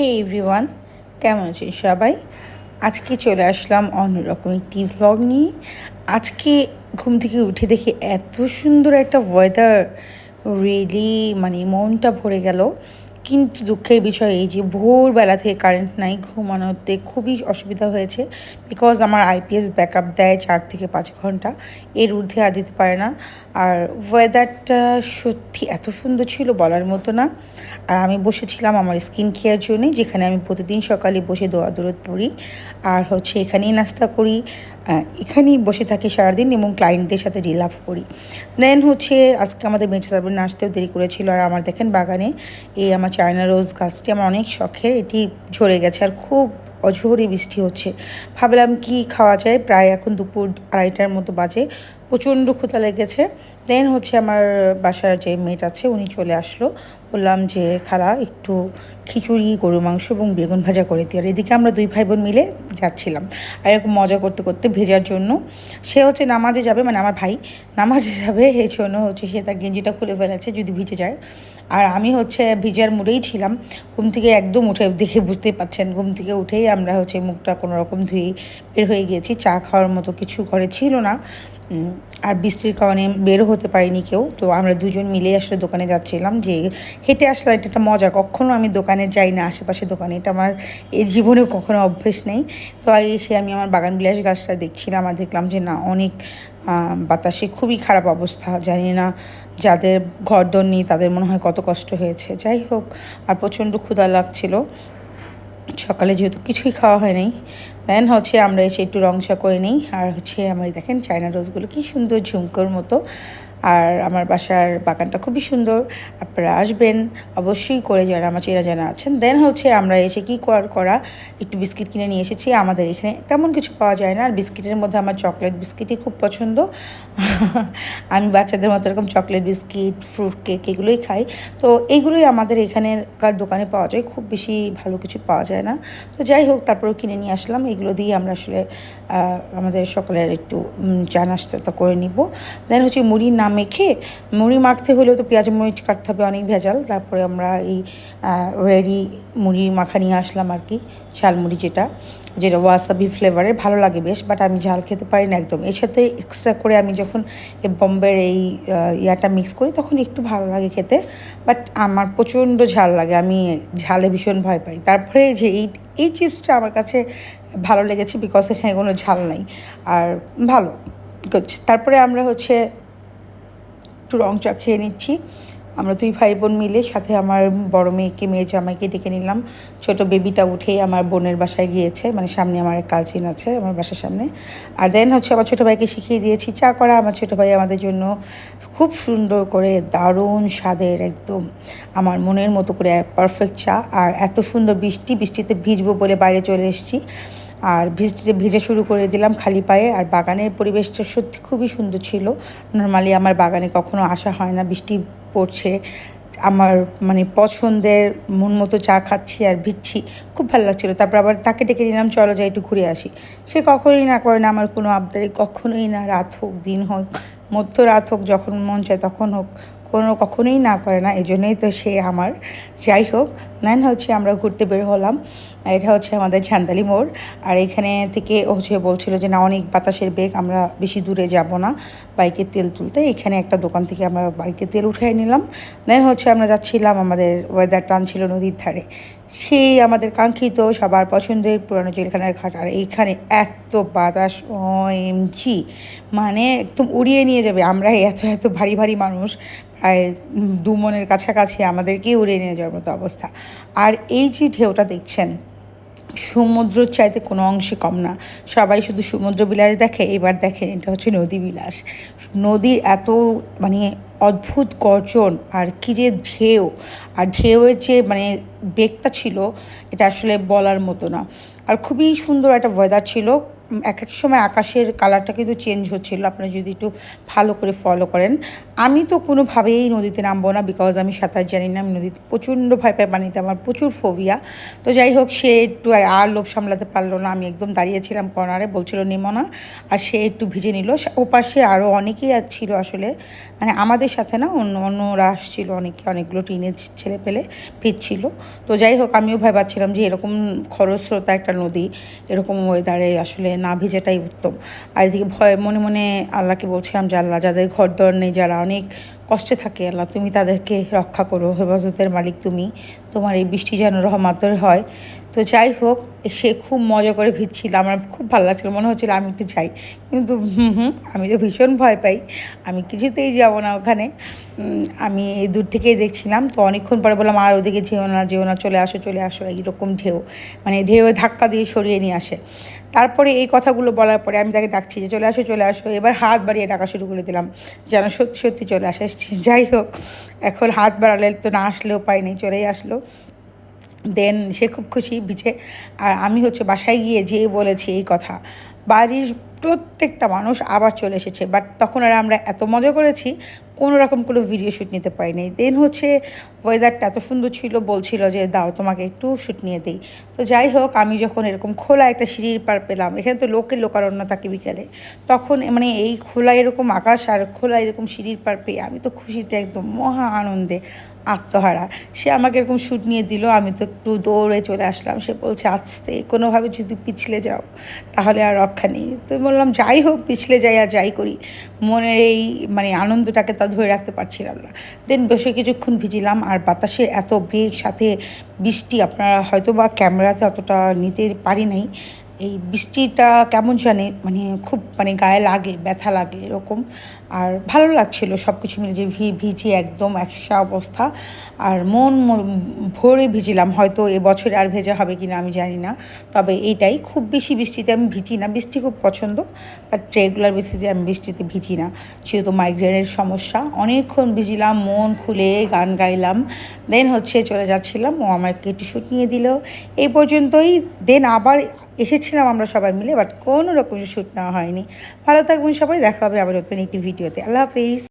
হে everyone কেমন আছেন সবাই? আজকে চলে আসলাম অন্যরকম একটি ভ্লগ নিয়ে। আজকে ঘুম থেকে উঠে দেখি এত সুন্দর একটা ওয়েদার রিয়েলি মানে মনটা ভরে গেল। কিন্তু দুঃখের বিষয় এই যে ভোরবেলা থেকে কারেন্ট নাই, ঘুমানোতে খুবই অসুবিধা হয়েছে। বিকজ আমার আইপিএস ব্যাকআপ দেয় চার থেকে পাঁচ ঘণ্টা। এর ঊর্ধ্বে আর দিতে পারে না। আর ওয়েদারটা সত্যি এত সুন্দর ছিল বলার মতো না। আর আমি বসেছিলাম আমার স্কিন কেয়ার জন্যে, যেখানে আমি প্রতিদিন সকালে বসে দোয়া দৌড়ত পড়ি। আর হচ্ছে এখানেই নাস্তা করি এখানেই বসে থাকি সারাদিন এবং ক্লায়েন্টদের সাথে রিলাভ করি। দেন হচ্ছে আজকে আমাদের বেঁচে যাবেন আসতেও দেরি করেছিল আর আমার দেখেন বাগানে, এই আমার চায়না রোজ গাছটি আমার অনেক শখের, এটি ঝরে গেছে আর খুব অঝোরে বৃষ্টি হচ্ছে। ভাবলাম কি খাওয়া যায়? প্রায় এখন দুপুর আড়াইটার মতো বাজে। প্রচণ্ড ক্ষুধা লেগেছে। দেন হচ্ছে আমার বাসার যে মেট আছে, উনি চলে আসলো। বললাম যে, খালা, একটু খিচুড়ি গরু মাংস এবং বেগুন ভাজা করে দিই আর এদিকে আমরা দুই ভাই বোন মিলে যাচ্ছিলাম। আর এরকম মজা করতে করতে ভেজার জন্য সে হচ্ছে নামাজে যাবে মানে আমার ভাই নামাজে যাবে, এই জন্য হচ্ছে সে তার গেঞ্জিটা খুলে ফেলেছে যদি ভিজে যায়। আর আমি হচ্ছে ভিজার মুড়েই ছিলাম। ঘুম থেকে একদম উঠে দেখে বুঝতেই পাচ্ছেন ঘুম থেকে উঠেই আমরা হচ্ছে মুখটা কোনো রকম ধুয়ে বের হয়ে গিয়েছি। চা খাওয়ার মতো কিছু ঘরে ছিল না। আর বৃষ্টির কারণে বেরো হতে পারিনি কেউ। তো আমরা দুজন মিলে আসলে দোকানে যাচ্ছিলাম যে হেঁটে আসলে এটা একটা মজা। কখনও আমি দোকানে যাই না, আশেপাশে দোকানে। এটা আমার এই জীবনেও কখনো অভ্যেস নেই। তো এসে আমি আমার বাগান বিলাস গাছটা দেখছিলাম আর দেখলাম যে না, অনেক বাতাসে খুবই খারাপ অবস্থা। জানি না যাদের ঘরদোর নেই, তাদের মনে হয় কত কষ্ট হয়েছে। যাই হোক, আর প্রচণ্ড ক্ষুধা লাগছিল। সকালে যেহেতু কিছুই খাওয়া হয় নাই দেন হচ্ছে আমরা এসে একটু রংসা করে নিই। আর হচ্ছে আমার দেখেন চায়না রোজগুলো কি সুন্দর ঝুমকোর মতো। আর আমার বাসার বাগানটা খুবই সুন্দর, আপনারা আসবেন অবশ্যই করে যারা আমার চেনা জানা আছেন। দেন হচ্ছে আমরা এসে কি করা একটু বিস্কিট কিনে নিয়ে এসেছি আমাদের এখানে। তেমন কিছু পাওয়া যায় না, আর বিস্কিটের মধ্যে আমার চকলেট বিস্কিটই খুব পছন্দ। আমি বাচ্চাদের মতো এরকম চকলেট বিস্কিট, ফ্রুট কেক এগুলোই খাই। তো এইগুলোই আমাদের এখানেকার দোকানে পাওয়া যায়, খুব বেশি ভালো কিছু পাওয়া যায় না। তো যাই হোক, তারপরেও কিনে নিয়ে আসলাম। এগুলো দিয়ে আমরা আসলে আমাদের সকলের একটু নাস্তা করে নিব। দেন হচ্ছে মুড়ির না মেখে মুড়ি মাখতে হলেও তো পেঁয়াজ মরিচ কাটতে হবে, অনেক ভেজাল। তারপরে আমরা এই রেডি মুড়ি মাখা নিয়ে আসলাম আর কি ঝালমুড়ি যেটা যেটা ওয়াসাবি ফ্লেভারের ভালো লাগে বেশ বাট আমি ঝাল খেতে পারি না একদম। এর সাথে এক্সট্রা করে আমি যখন বম্বের এই ইয়াটা মিক্স করি, তখন একটু ভালো লাগে খেতে বাট আমার প্রচণ্ড ঝাল লাগে, আমি ঝালে ভীষণ ভয় পাই। তারপরে যে এই এই চিপসটা আমার কাছে ভালো লেগেছে বিকজ এখানে কোনো ঝাল নাই, আর ভালো তারপরে আমরা হচ্ছে একটু রং চা খেয়ে নিচ্ছি। আমরা দুই ভাই বোন মিলে সাথে আমার বড় মেয়েকে মেয়ে জামাইকে ডেকে নিলাম। ছোট বেবিটা উঠেই আমার বোনের বাসায় গিয়েছে। মানে সামনে আমার এক কালচিন আছে আমার বাসার সামনে। আর দেন হচ্ছে আমার ছোটো ভাইকে শিখিয়ে দিয়েছি, চা করা আমার ছোটো ভাই আমাদের জন্য খুব সুন্দর করে দারুণ স্বাদের একদম আমার মনের মতো করে পারফেক্ট চা। আর এত সুন্দর বৃষ্টি, বৃষ্টিতে ভিজবো বলে বাইরে চলে এসেছি। আর ভিজতে ভিজে শুরু করে দিলাম খালি পায়ে, আর বাগানের পরিবেশটা সত্যি খুবই সুন্দর ছিল। নর্মালি আমার বাগানে কখনো আসা হয় না, বৃষ্টি পড়ছে, আমার মানে পছন্দের মন মতো চা খাচ্ছি আর ভিচ্ছি খুব ভালো লাগছিল। তারপর আবার তাকে ডেকে নিলাম, চলো যাই একটু ঘুরে আসি। সে কখনোই না করে না, আমার কোনো আবদারি কখনোই না, রাত হোক, দিন হোক, মধ্যরাত হোক, যখন মন চায় তখন হোক, কোনো কখনোই না করে না। এই জন্যই তো সে আমার, যাই হোক নেন হচ্ছে আমরা ঘুরতে বের হলাম। এটা হচ্ছে আমাদের ঝান্দালি মোড়। আর এখানে থেকে হচ্ছে বলছিল যে, না, অনেক বাতাসের বেগ, আমরা বেশি দূরে যাব না। বাইকে তেল তুলতে এখানে একটা দোকান থেকে আমরা বাইকে তেল উঠাই নিলাম। দেন হচ্ছে আমরা যাচ্ছিলাম আমাদের ওয়েদার টান ছিল নদীর ধারে। সেই আমাদের কাঙ্ক্ষিত সবার পছন্দের পুরানো জেলখানার ঘাট। আর এইখানে এত বাতাস জি মানে একদম উড়িয়ে নিয়ে যাবে। আমরা এত এত ভারী ভারী মানুষ। প্রায় দু মনের কাছাকাছি আমাদেরকেই উড়িয়ে নিয়ে যাওয়ার মতো অবস্থা। আর এই যে ঢেউটা দেখছেন, সমুদ্র চাইতে কোনো অংশে কম না। সবাই শুধু সমুদ্র বিলাস দেখে, এবার দেখে এটা হচ্ছে নদী বিলাস। নদীর এত মানে অদ্ভুত গর্জন আর কী যে ঢেউ। আর ঢেউয়ের যে মানে বেগটা ছিল, এটা আসলে বলার মতো না। আর খুবই সুন্দর একটা ওয়েদার ছিল। এক এক সময় আকাশের কালারটা কিন্তু চেঞ্জ হচ্ছিল। আপনারা যদি একটু ভালো করে ফলো করেন। আমি তো কোনোভাবেই নদীতে নামবো না বিকজ আমি সাঁতার জানি না। আমি নদীতে প্রচণ্ড ভয় পাই, পানিতে আমার প্রচুর ফোবিয়া তো যাই হোক, সে একটু আর লোভ সামলাতে পারল না। আমি একদম দাঁড়িয়েছিলাম কর্নারে বলছিল, নেমো না। আর সে একটু ভিজে নিল। ওপাশে আরও অনেকেই ছিল আসলে। মানে আমাদের সাথে না, অন্য অন্যরা আসছিল অনেকে, অনেকগুলো টিনের ছেলে পেলে ভিজছিল তো যাই হোক, আমিও ভয় পাচ্ছিলাম যে এরকম খরস্রোতা একটা নদী, এরকম ওয়েদারে আসলে না ভিজাটাই উত্তম। আর এদিকে ভয়, মনে মনে আল্লাহকে বলছিলাম যে, আল্লাহ যাদের ঘর দর নেই, যারা অনেক কষ্টে থাকে, আল্লাহ তুমি তাদেরকে রক্ষা করো, হেফাজতের মালিক তুমি। তোমার এই বৃষ্টি যেন রহমাতের হয়। তো যাই হোক, সে খুব মজা করে ভিজছিল। আমার খুব ভালো লাগছিল, মনে হচ্ছিল আমি একটু যাই। কিন্তু হুম হুম, আমি তো ভীষণ ভয় পাই। আমি কিছুতেই যাব না ওখানে। আমি এই দূর থেকেই দেখছিলাম। তো অনেকক্ষণ পরে বললাম, আর ওদিকে যেও না যেও না, চলে আসো চলে আসো। এইরকম ঢেউ। মানে ঢেউ ধাক্কা দিয়ে সরিয়ে নিয়ে আসে। তারপরে এই কথাগুলো বলার পরে আমি তাকে ডাকছি যে, চলে আসো চলে আসো। এবার হাত বাড়িয়ে ডাকা শুরু করে দিলাম। যেন সত্যি সত্যি চলে আসে। যাই হোক, এখন হাত বাড়ালে তো না আসলেও পাই নেই, চলেই আসলো। দেন সে খুব খুশি, ভিজে। আর আমি হচ্ছে বাসায় গিয়ে যেয়ে বলেছি এই কথা। বাড়ির প্রত্যেকটা মানুষ আবার চলে এসেছে। বাট তখন আর আমরা এত মজা করেছি কোনো রকম কোনো ভিডিও শ্যুট নিতে পারিনি। দেন হচ্ছে ওয়েদারটা এত সুন্দর ছিল, বলছিল যে, দাও, তোমাকে একটু শ্যুট নিয়ে দিই। তো যাই হোক, আমি যখন এরকম খোলা একটা সিঁড়ির পার পেলাম, এখানে তো লোকের লোকারণ্য থাকে বিকেলে, তখন মানে এই খোলা এরকম আকাশ আর খোলা এরকম সিঁড়ির পার পেয়ে আমি তো খুশিতে একদম মহা আনন্দে আত্মহারা। সে আমাকে এরকম শ্যুট নিয়ে দিল, আমি তো একটু দৌড়ে চলে আসলাম। সে বলছে, আস্তে, কোনোভাবে যদি পিছলে যাও, তাহলে আর রক্ষা নেই। তো বললাম, যাই হোক, পিছলে যাই আর যাই করি। মনের এই মানে আনন্দটাকে তা ধরে রাখতে পারছিলাম না। দেন বসে কিছুক্ষণ ভিজিলাম আর বাতাসের এত বেগ, সাথে বৃষ্টি আপনারা হয়তো বা ক্যামেরাতে অতটা নিতে পারি নাই। এই বৃষ্টিটা কেমন জানে মানে খুব মানে গায়ে লাগে, ব্যথা লাগে এরকম। আর ভালো লাগছিল সব কিছু মিলে যে ভি, ভিজি একদম একসা অবস্থা। আর মন ভরে ভিজিলাম, হয়তো এবছরে আর ভেজা হবে কি না আমি জানি না। তবে এইটাই, খুব বেশি বৃষ্টিতে আমি ভিজি না। বৃষ্টি খুব পছন্দ, বাট রেগুলার বেসিসে আমি বৃষ্টিতে ভিজি না। যেহেতু মাইগ্রেনের সমস্যা, অনেকক্ষণ ভিজিলাম, মন খুলে গান গাইলাম। দেন হচ্ছে চলে যাচ্ছিলাম, ও আমাকে একটু শ্যুট নিয়ে দিল। এই পর্যন্তই দেন আবার এসেছিলাম আমরা সবাই মিলে বাট কোনো রকম শ্যুট নেওয়া হয়নি। ভালো থাকবেন সবাই, দেখা হবে আবার নতুন একটি ভিডিওতে আল্লাহ হাফিজ।